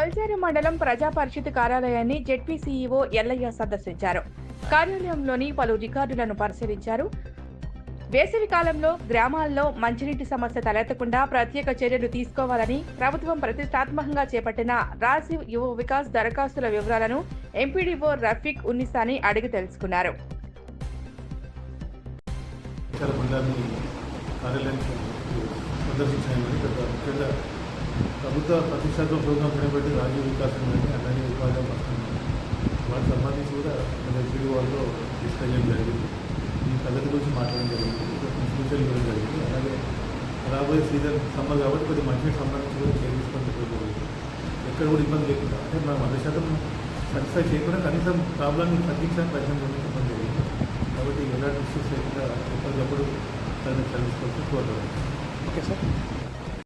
కొల్చేరు మండలం ప్రజా పరిషత్ కార్యాలయాన్ని జెడ్పీ సీఈఓ ఎల్లయ్య సందర్శించారు. కార్యాలయంలోని పలు రికార్డులను పరిశీలించారు. వేసవి కాలంలో గ్రామాల్లో మంచినీటి సమస్య తలెత్తకుండా ప్రత్యేక చర్యలు తీసుకోవాలని ప్రభుత్వం ప్రతిష్టాత్మకంగా చేపట్టిన రాజీవ్ యువ వికాస్ దరఖాస్తుల వివరాలను ఎంపీడీఓ రఫీక్ ఉన్నిసాని అడిగి తెలుసుకున్నారు. కార్యాలయానికి ముఖ్యంగా ప్రభుత్వ ప్రతిష్టాత్మక ప్రోగ్రాం చేయబట్టి రాజీవ్ వికాసం కానీ అలాగే ఉపాధి పథకం వాటికి సంబంధించి కూడా మన ఎంపీ వాళ్ళలో డిస్కస్ చేయడం జరిగింది. ఈ పద్ధతి గురించి మాట్లాడడం జరిగింది. సూచనలు ఇవ్వడం జరిగింది. అలాగే రాబోయే సీజన్ సమ్మర్ కాబట్టి కొద్దిగా మంచికి సంబంధించి కూడా కేర్ జరిగింది. ఎక్కడ కూడా ఇబ్బంది లేకుండా అంటే మనం వంద శాతం సాటిస్ఫై చేయకుండా కనీసం ప్రాబ్లమ్ని తగ్గించడానికి ప్రయత్నం చేయడం జరిగింది. కాబట్టి ఎలాంటి ఇష్యూస్ లేకుండా ఎప్పటికప్పుడు తను చర్యలు తీసుకోవాల్సి ఓకే సార్.